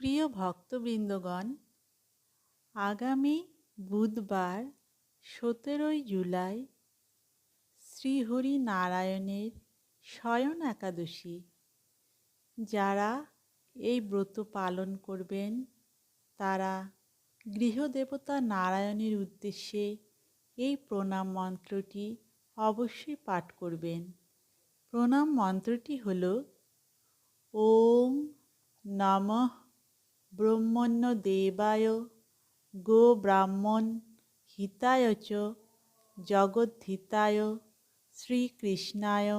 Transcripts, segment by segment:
প্রিয় ভক্তবৃন্দগণ, আগামী বুধবার সতেরোই জুলাই শ্রীহরি নারায়ণের শয়ন একাদশী। যারা এই ব্রত পালন করবেন, তারা গৃহদেবতা নারায়ণের উদ্দেশ্যে এই প্রণাম মন্ত্রটি অবশ্যই পাঠ করবেন। প্রণাম মন্ত্রটি হল, ওম নমঃ ব্রহ্মণ্য দেবায়, গো ব্রাহ্মণ, হিতায় চ, জগদ্ধিতায়, শ্রীকৃষ্ণায়,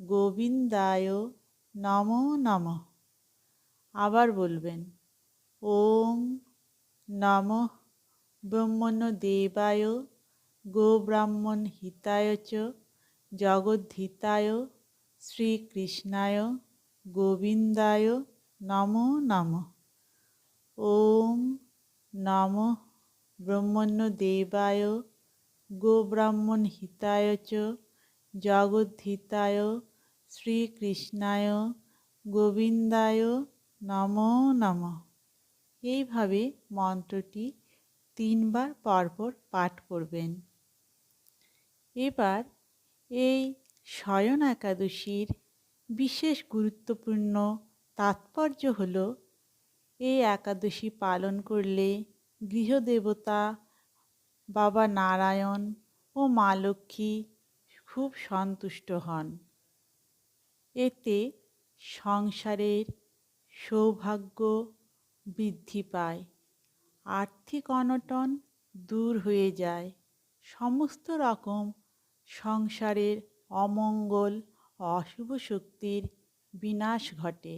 গোবিন্দায় নমো নমঃ। আবার বলবেন, ওম নমঃ। ব্রহ্মণ্য দেবায়, গো ব্রাহ্মণ, হিতায় চ, জগদ্ধিতায়, শ্রীকৃষ্ণায়, গোবিন্দায় নমো নমঃ। ওম নমঃ ব্রহ্মণ্য দেবায় গো ব্রাহ্মণ হিতায় চ, জগদ্ধিতায়, শ্রীকৃষ্ণায়, গোবিন্দায় নমো নমঃ। এইভাবে মন্ত্রটি তিনবার পরপর পাঠ করবেন। এবার এই শয়ন একাদশীর বিশেষ গুরুত্বপূর্ণ তাৎপর্য হল এই একাদশী পালন করলে গৃহদেবতা বাবা নারায়ণ ও মা লক্ষ্মী খুব সন্তুষ্ট হন। এতে সংসারের সৌভাগ্য বৃদ্ধি পায়, আর্থিক অনটন দূর হয়ে যায়, সমস্ত রকম সংসারের অমঙ্গল অশুভ শক্তির বিনাশ ঘটে।